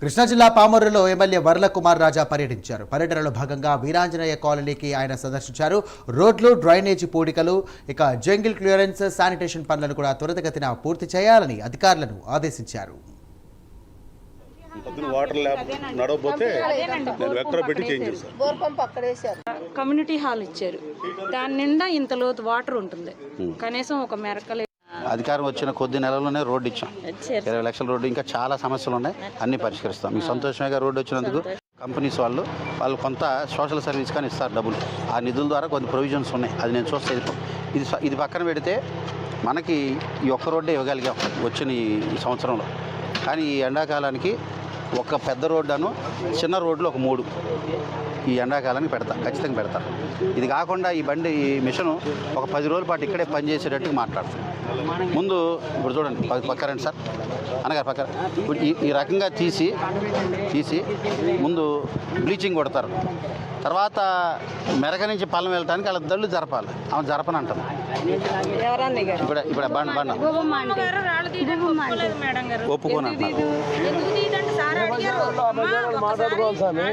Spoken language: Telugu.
కృష్ణా జిల్లా పామూరులో ఎమ్మెల్యే వర్ల కుమార్ రాజా పర్యటించారు. పర్యటనలో భాగంగా వీరాంజనేయ కాలనీకి ఆయన సందర్శించారు. రోడ్లు డ్రైనేజీ పూడికలు ఇక జంగిల్ క్లియరెన్స్ శానిటేషన్ పనులను కూడా త్వరితగతిన పూర్తి చేయాలని అధికారులను ఆదేశించారు. కమ్యూనిటీ హాల్ ఇచ్చారు. దాని నిండా ఇంత లోతు వాటర్ ఉంటుంది. కనీసం ఒక మెరకలు అధికారం వచ్చిన కొద్ది నెలల్లోనే రోడ్డు ఇచ్చాం. ఇరవై లక్షల రోడ్డు ఇంకా చాలా సమస్యలు ఉన్నాయి అన్ని పరిష్కరిస్తాం. మీకు సంతోషంగా రోడ్డు వచ్చినందుకు? కంపెనీస్ వాళ్ళు వాళ్ళు కొంత సోషల్ సర్వీస్ కానీ ఇస్తారు డబ్బులు. ఆ నిధుల ద్వారా కొన్ని ప్రొవిజన్స్ ఉన్నాయి. అది నేను చూస్తే ఇది ఇది పక్కన పెడితే మనకి ఈ ఒక్క రోడ్డే ఇవ్వగలిగాం వచ్చిన ఈ సంవత్సరంలో. కానీ ఈ ఎండాకాలానికి ఒక పెద్ద రోడ్డును చిన్న రోడ్లు ఒక మూడు. ఈ ఎండాకాలానికి పెడతా ఖచ్చితంగా పెడతా. ఇది కాకుండా ఈ బండి ఈ మిషన్ ఒక పది రోజుల పాటు ఇక్కడే పనిచేసేటట్టుగా మాట్లాడుతాం ముందు ఇప్పుడు చూడండి పక్క- పక్క రండి సార్. అనగారు పక్క ఇప్పుడు ఈ రకంగా తీసి తీసి ముందు బ్లీచింగ్ కొడతారు. తర్వాత మెరక నుంచి పళ్ళం వెళ్ళటానికి వాళ్ళ దళ్ళు జరపాలి. ఆమె జరపనంటాం ఇప్పుడు ఇప్పుడు బండి బండి. ఒప్పుకోను? ఎందుకు